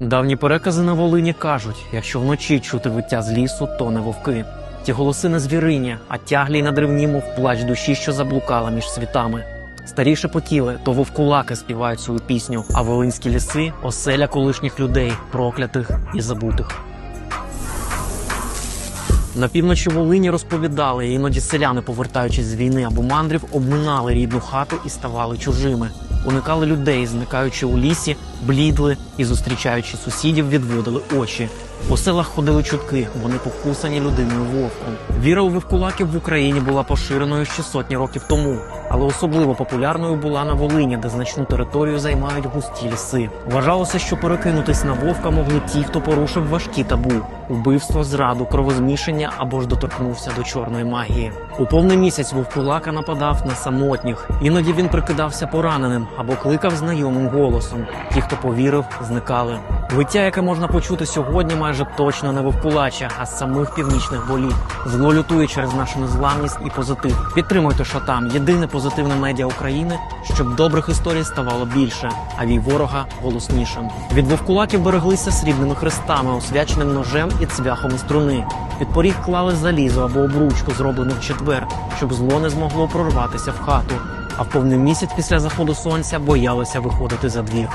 Давні перекази на Волині кажуть: якщо вночі чути виття з лісу, то не вовки. Ті голоси не звіриня, а тяглі й надривні, мов плач душі, що заблукала між світами. Старі шепотіли, то вовкулаки співають свою пісню, а волинські ліси оселя колишніх людей, проклятих і забутих. На півночі Волині розповідали, іноді селяни, повертаючись з війни або мандрів, обминали рідну хату і ставали чужими. Уникали людей, зникаючи у лісі, блідли і, зустрічаючи сусідів, відводили очі. По селах ходили чутки, вони покусані людиною вовком. Віра у вівкулаків в Україні була поширеною ще сотні років тому, але особливо популярною була на Волині, де значну територію займають густі ліси. Вважалося, що перекинутись на вовка могли ті, хто порушив важкі табу убивство, зраду, кровозмішання або ж доторкнувся до чорної магії. У повний місяць вовкулака нападав на самотніх. Іноді він прикидався пораненим або кликав знайомим голосом. Ті, хто повірив, зникали. Виття, яке можна почути сьогодні, майже точно не вовкулача, а з самих північних боліт. Зло лютує через нашу незламність і позитив. Підтримуйте Шатам, єдине позитивне медіа України, щоб добрих історій ставало більше, а вій ворога голоснішим. Від вовкулаків береглися срібними хрестами, освяченим ножем і цвяхом із труни. Під поріг клали залізо або обручку, зроблену в четвер, щоб зло не змогло прорватися в хату. А в повний місяць після заходу сонця боялися виходити за двір.